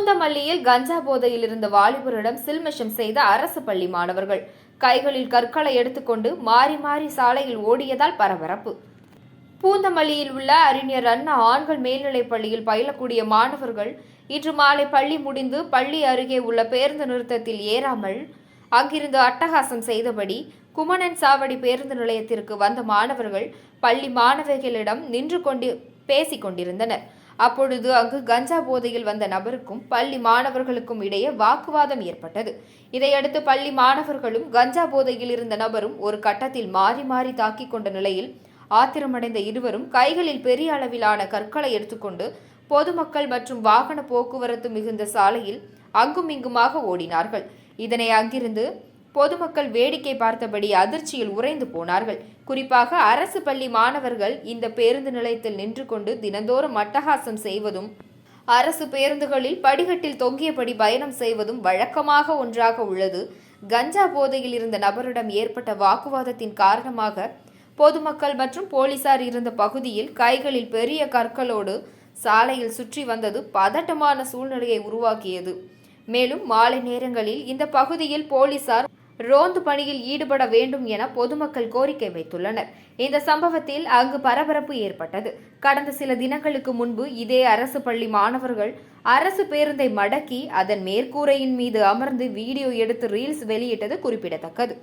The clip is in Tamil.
பூந்தமல்லியில் கஞ்சா போதையில் இருந்த வாலிபரிடம் சில்மிஷம் செய்த அரசு பள்ளி மாணவர்கள். கைகளில் கற்களை எடுத்துக்கொண்டு மாறி மாறி சாலையில் ஓடியதால் பரபரப்பு. பூந்தமல்லியில் உள்ள அறிஞர் அண்ணா ஆண்கள் மேல்நிலைப் பள்ளியில் பயிலக்கூடிய மாணவர்கள் இன்று மாலை பள்ளி முடிந்து பள்ளி அருகே உள்ள பேருந்து நிறுத்தத்தில் ஏறாமல் அங்கிருந்து அட்டகாசம் செய்தபடி குமணன் சாவடி பேருந்து நிலையத்திற்கு வந்த மாணவர்கள் பள்ளி மாணவிகளிடம் நின்று கொண்டு பேசிக் கொண்டிருந்தனர். அப்பொழுது அங்கு கஞ்சா போதையில் வந்த நபருக்கும் பள்ளி மாணவர்களுக்கும் இடையே வாக்குவாதம் ஏற்பட்டது. இதையடுத்து பள்ளி மாணவர்களும் கஞ்சா போதையில் இருந்த நபரும் ஒரு கட்டத்தில் மாறி மாறி தாக்கிக் கொண்ட நிலையில் ஆத்திரமடைந்த இருவரும் கைகளில் பெரிய அளவிலான கற்களை எடுத்துக்கொண்டு பொதுமக்கள் மற்றும் வாகன போக்குவரத்து மிகுந்த சாலையில் அங்கும் இங்குமாக ஓடினார்கள். இதனை அங்கிருந்து பொதுமக்கள் வேடிக்கை பார்த்தபடி அதிர்ச்சியில் உறைந்து போனார்கள். குறிப்பாக அரசு பள்ளி மாணவர்கள் இந்த பேருந்து நிலையத்தில் நின்று கொண்டு தினந்தோறும் அட்டகாசம் செய்வதும் அரசு பேருந்துகளில் படிகட்டில் தொங்கியபடி பயணம் செய்வதும் வழக்கமாக ஒன்றாக உள்ளது. கஞ்சா போதையில் இருந்த நபரிடம் ஏற்பட்ட வாக்குவாதத்தின் காரணமாக பொதுமக்கள் மற்றும் போலீசார் இருந்த பகுதியில் கைகளில் பெரிய கற்களோடு சாலையில் சுற்றி வந்தது பதட்டமான சூழ்நிலையை உருவாக்கியது. மேலும் மாலை நேரங்களில் இந்த பகுதியில் போலீசார் ரோந்து பணியில் ஈடுபட வேண்டும் என பொதுமக்கள் கோரிக்கை வைத்துள்ளனர். இந்த சம்பவத்தில் அங்கு பரபரப்பு ஏற்பட்டது. கடந்த சில தினங்களுக்கு முன்பு இதே அரசு பள்ளி மாணவர்கள் அரசு பேருந்தை மடக்கி அதன் மேற்கூரையின் மீது அமர்ந்து வீடியோ எடுத்து ரீல்ஸ் வெளியிட்டது குறிப்பிடத்தக்கது.